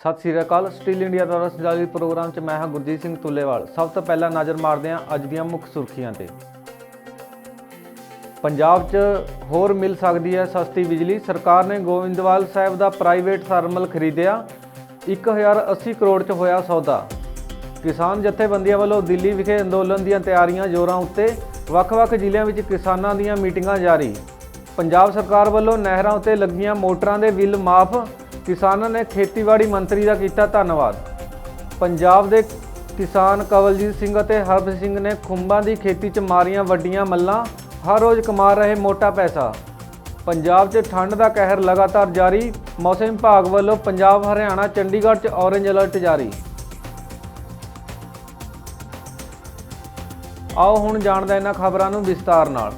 ਸਤਿ ਸ੍ਰੀ ਅਕਾਲ। Steel India ਦੁਆਰਾ ਸੰਚਾਲਿਤ programme 'ਚ ਮੈਂ ਹਾਂ ਗੁਰਜੀਤ ਸਿੰਘ ਤੁੱਲੇਵਾਲ। ਸਭ ਤੋਂ ਪਹਿਲਾਂ ਨਜ਼ਰ ਮਾਰਦੇ ਹਾਂ ਅੱਜ ਦੀਆਂ ਮੁੱਖ ਸੁਰਖੀਆਂ ਤੇ। ਪੰਜਾਬ 'ਚ ਹੋਰ ਮਿਲ ਸਕਦੀ ਹੈ ਸਸਤੀ ਬਿਜਲੀ। ਸਰਕਾਰ ਨੇ ਗੋਇੰਦਵਾਲ ਸਾਹਿਬ ਦਾ ਪ੍ਰਾਈਵੇਟ ਥਰਮਲ ਖਰੀਦਿਆ। 1080 ਕਰੋੜ 'ਚ ਹੋਇਆ ਸੌਦਾ। ਕਿਸਾਨ ਜਥੇਬੰਦੀਆਂ ਵੱਲੋਂ ਦਿੱਲੀ ਵਿਖੇ ਅੰਦੋਲਨ ਦੀਆਂ ਤਿਆਰੀਆਂ ਜ਼ੋਰਾਂ ਉੱਤੇ। ਵੱਖ-ਵੱਖ ਜ਼ਿਲ੍ਹਿਆਂ ਵਿੱਚ ਕਿਸਾਨਾਂ ਦੀਆਂ ਮੀਟਿੰਗਾਂ ਜਾਰੀ। ਪੰਜਾਬ ਸਰਕਾਰ ਵੱਲੋਂ ਨਹਿਰਾਂ ਉੱਤੇ ਲੱਗੀਆਂ ਮੋਟਰਾਂ ਦੇ ਬਿੱਲ ਮਾਫ। ਕਿਸਾਨਾਂ ਨੇ ਖੇਤੀਬਾੜੀ ਮੰਤਰੀ ਦਾ ਕੀਤਾ ਧੰਨਵਾਦ। ਪੰਜਾਬ ਦੇ ਕਿਸਾਨ ਕਵਲਜੀਤ ਸਿੰਘ ਅਤੇ ਹਰਭ ਸਿੰਘ ਨੇ ਖੁੰਬਾਂ ਦੀ ਖੇਤੀ 'ਚ ਮਾਰੀਆਂ ਵੱਡੀਆਂ ਮੱਲਾਂ, ਹਰ ਰੋਜ਼ ਕਮਾ ਰਹੇ ਮੋਟਾ ਪੈਸਾ। ਪੰਜਾਬ 'ਚ ਠੰਡ ਦਾ ਕਹਿਰ ਲਗਾਤਾਰ ਜਾਰੀ, ਮੌਸਮ ਵਿਭਾਗ ਵੱਲੋਂ ਪੰਜਾਬ, ਹਰਿਆਣਾ, ਚੰਡੀਗੜ੍ਹ 'ਚ ਔਰੇਂਜ ਅਲਰਟ ਜਾਰੀ। ਆਓ ਹੁਣ ਜਾਣਦੇ ਇਹਨਾਂ ਖਬਰਾਂ ਨੂੰ ਵਿਸਤਾਰ ਨਾਲ।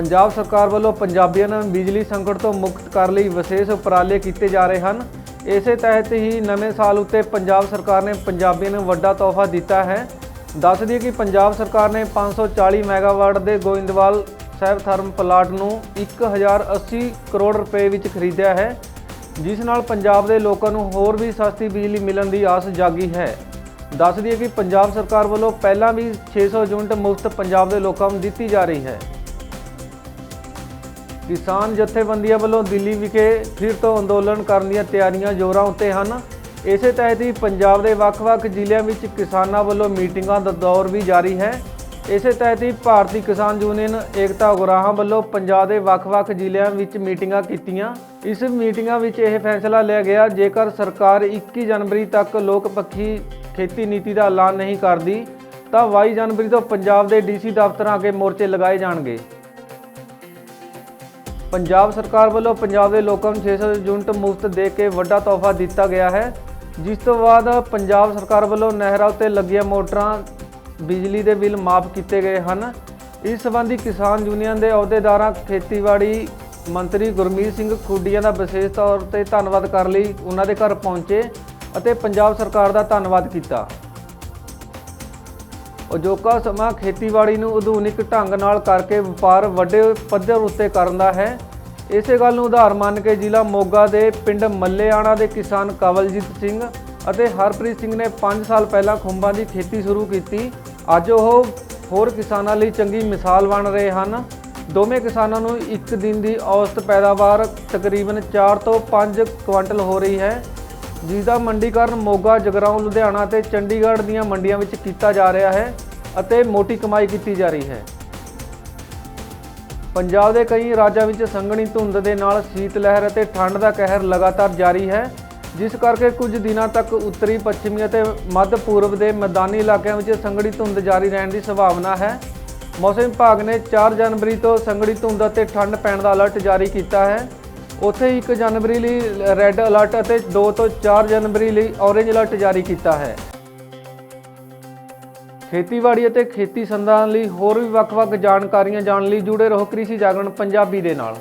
ਪੰਜਾਬ ਸਰਕਾਰ ਵੱਲੋਂ ਪੰਜਾਬੀਆਂ ਨੂੰ ਬਿਜਲੀ ਸੰਕਟ ਤੋਂ ਮੁਕਤ ਕਰਨ ਲਈ ਵਿਸ਼ੇਸ਼ ਉਪਰਾਲੇ ਕੀਤੇ ਜਾ ਰਹੇ ਹਨ। ਇਸੇ ਤਹਿਤ ਹੀ ਨਵੇਂ ਸਾਲ ਉੱਤੇ ਪੰਜਾਬ ਸਰਕਾਰ ਨੇ ਪੰਜਾਬੀਆਂ ਨੂੰ ਵੱਡਾ ਤੋਹਫਾ ਦਿੱਤਾ ਹੈ। ਦੱਸ ਦਈਏ ਕਿ ਪੰਜਾਬ ਸਰਕਾਰ ਨੇ 540 ਮੈਗਾਵਾਟ ਦੇ ਗੋਇੰਦਵਾਲ ਸਾਹਿਬ ਥਰਮ ਪਲਾਟ ਨੂੰ 1080 ਕਰੋੜ ਰੁਪਏ ਵਿੱਚ ਖਰੀਦਿਆ ਹੈ, ਜਿਸ ਨਾਲ ਪੰਜਾਬ ਦੇ ਲੋਕਾਂ ਨੂੰ ਹੋਰ ਵੀ ਸਸਤੀ ਬਿਜਲੀ ਮਿਲਣ ਦੀ ਆਸ ਜਾਗੀ ਹੈ। ਦੱਸ ਦਈਏ ਕਿ ਪੰਜਾਬ ਸਰਕਾਰ ਵੱਲੋਂ ਪਹਿਲਾਂ ਵੀ 600 ਯੂਨਿਟ ਮੁਫਤ ਪੰਜਾਬ ਦੇ ਲੋਕਾਂ ਨੂੰ ਦਿੱਤੀ ਜਾ ਰਹੀ ਹੈ। ਕਿਸਾਨ ਜਥੇਬੰਦੀਆਂ ਵੱਲੋਂ ਦਿੱਲੀ ਵਿਖੇ ਫਿਰ ਤੋਂ ਅੰਦੋਲਨ ਕਰਨ ਦੀਆਂ ਤਿਆਰੀਆਂ ਜ਼ੋਰਾਂ ਉੱਤੇ ਹਨ। ਇਸੇ ਤਹਿਤ ਹੀ ਪੰਜਾਬ ਦੇ ਵੱਖ-ਵੱਖ ਜ਼ਿਲ੍ਹਿਆਂ ਵਿੱਚ ਕਿਸਾਨਾਂ ਵੱਲੋਂ ਮੀਟਿੰਗਾਂ ਦਾ ਦੌਰ ਵੀ ਜਾਰੀ ਹੈ। ਇਸੇ ਤਹਿਤ ਹੀ ਭਾਰਤੀ ਕਿਸਾਨ ਯੂਨੀਅਨ, ਏਕਤਾ ਉਗਰਾਹਾਂ ਵੱਲੋਂ ਪੰਜਾਬ ਦੇ ਵੱਖ-ਵੱਖ ਜ਼ਿਲ੍ਹਿਆਂ ਵਿੱਚ ਮੀਟਿੰਗਾਂ ਕੀਤੀਆਂ। ਇਸ ਮੀਟਿੰਗਾਂ ਵਿੱਚ ਇਹ ਫੈਸਲਾ ਲਿਆ ਗਿਆ, ਜੇਕਰ ਸਰਕਾਰ 21 ਜਨਵਰੀ ਤੱਕ ਲੋਕ ਪੱਖੀ ਖੇਤੀ ਨੀਤੀ ਦਾ ਐਲਾਨ ਨਹੀਂ ਕਰਦੀ, ਤਾਂ 22 ਜਨਵਰੀ ਤੋਂ ਪੰਜਾਬ ਦੇ ਡੀਸੀ ਦਫ਼ਤਰਾਂ ਅੱਗੇ ਮੋਰਚੇ ਲਗਾਏ ਜਾਣਗੇ। ਪੰਜਾਬ ਸਰਕਾਰ ਵੱਲੋਂ ਪੰਜਾਬ ਦੇ ਲੋਕਾਂ ਨੂੰ 600 ਯੂਨਿਟ ਮੁਫਤ ਦੇ ਕੇ ਵੱਡਾ ਤੋਹਫਾ ਦਿੱਤਾ ਗਿਆ ਹੈ। ਜਿਸ ਤੋਂ ਬਾਅਦ ਪੰਜਾਬ ਸਰਕਾਰ ਵੱਲੋਂ ਨਹਿਰਾਂ ਉੱਤੇ ਲੱਗੀਆਂ ਮੋਟਰਾਂ, ਬਿਜਲੀ ਦੇ ਬਿੱਲ ਮਾਫ ਕੀਤੇ ਗਏ ਹਨ। ਇਸ ਸੰਬੰਧੀ ਕਿਸਾਨ ਯੂਨੀਅਨ ਦੇ ਅਹੁਦੇਦਾਰਾਂ ਖੇਤੀਬਾੜੀ ਮੰਤਰੀ ਗੁਰਮੀਤ ਸਿੰਘ ਖੁੱਡੀਆਂ ਦਾ ਵਿਸ਼ੇਸ਼ ਤੌਰ ਤੇ ਧੰਨਵਾਦ ਕਰਨ ਲਈ, ਉਹਨਾਂ ਦੇ ਘਰ ਪਹੁੰਚੇ ਅਤੇ ਪੰਜਾਬ ਸਰਕਾਰ ਦਾ ਧੰਨਵਾਦ ਕੀਤਾ। ਅਜੋਕਾ ਸਮਾਂ ਖੇਤੀਬਾੜੀ ਨੂੰ ਆਧੁਨਿਕ ਢੰਗ ਨਾਲ ਕਰਕੇ ਵਪਾਰ ਵੱਡੇ ਪੱਧਰ ਉੱਤੇ ਕਰਨ ਦਾ ਹੈ। ਇਸੇ ਗੱਲ ਨੂੰ ਉਦਾਹਰ ਮੰਨ ਕੇ ਜ਼ਿਲ੍ਹਾ ਮੋਗਾ ਦੇ ਪਿੰਡ ਮੱਲੇਆਣਾ ਦੇ ਕਿਸਾਨ ਕਵਲਜੀਤ ਸਿੰਘ ਅਤੇ ਹਰਪ੍ਰੀਤ ਸਿੰਘ ਨੇ 5 ਸਾਲ ਪਹਿਲਾਂ ਖੁੰਬਾਂ ਦੀ ਖੇਤੀ ਸ਼ੁਰੂ ਕੀਤੀ। ਅੱਜ ਉਹ ਹੋਰ ਕਿਸਾਨਾਂ ਲਈ ਚੰਗੀ ਮਿਸਾਲ ਬਣ ਰਹੇ ਹਨ। ਦੋਵੇਂ ਕਿਸਾਨਾਂ ਨੂੰ ਇੱਕ ਦਿਨ ਦੀ ਔਸਤ ਪੈਦਾਵਾਰ ਤਕਰੀਬਨ 4 ਤੋਂ 5 ਕੁਇੰਟਲ ਹੋ ਰਹੀ ਹੈ। ਜਿਸ ਦਾ ਮੰਡੀਕਰਨ ਮੋਗਾ, ਜਗਰਾਉਂ, ਲੁਧਿਆਣਾ ਅਤੇ ਚੰਡੀਗੜ੍ਹ ਦੀਆਂ ਮੰਡੀਆਂ ਵਿੱਚ ਕੀਤਾ ਜਾ ਰਿਹਾ ਹੈ ਅਤੇ ਮੋਟੀ ਕਮਾਈ ਕੀਤੀ ਜਾ ਰਹੀ ਹੈ। ਪੰਜਾਬ ਦੇ ਕਈ ਰਾਜਾਂ ਵਿੱਚ ਸੰਘਣੀ ਧੁੰਦ ਦੇ ਨਾਲ ਸੀਤ ਲਹਿਰ ਅਤੇ ਠੰਡ ਦਾ ਕਹਿਰ ਲਗਾਤਾਰ ਜਾਰੀ ਹੈ, ਜਿਸ ਕਰਕੇ ਕੁਝ ਦਿਨਾਂ ਤੱਕ ਉੱਤਰੀ, ਪੱਛਮੀ ਅਤੇ ਮੱਧ ਪੂਰਬ ਦੇ ਮੈਦਾਨੀ ਇਲਾਕਿਆਂ ਵਿੱਚ ਸੰਘਣੀ ਧੁੰਦ ਜਾਰੀ ਰਹਿਣ ਦੀ ਸੰਭਾਵਨਾ ਹੈ। ਮੌਸਮ ਵਿਭਾਗ ਨੇ 4 ਜਨਵਰੀ ਤੋਂ ਸੰਘਣੀ ਧੁੰਦ ਅਤੇ ਠੰਡ ਪੈਣ ਦਾ ਅਲਰਟ ਜਾਰੀ ਕੀਤਾ ਹੈ। ਉੱਥੇ ਹੀ 1 ਜਨਵਰੀ ਲਈ ਰੈੱਡ ਅਲਰਟ ਅਤੇ 2 ਤੋਂ 4 ਜਨਵਰੀ ਲਈ ਔਰੇਂਜ ਅਲਰਟ ਜਾਰੀ ਕੀਤਾ ਹੈ। ਖੇਤੀਬਾੜੀ ਅਤੇ ਖੇਤੀ ਸੰਦਾਨ ਲਈ ਹੋਰ ਵੀ ਵੱਖ-ਵੱਖ ਜਾਣਕਾਰੀਆਂ ਜਾਣ ਲਈ ਜੁੜੇ ਰਹੋ ਕ੍ਰਿਸ਼ੀ ਜਾਗਰਣ ਪੰਜਾਬੀ ਦੇ ਨਾਲ।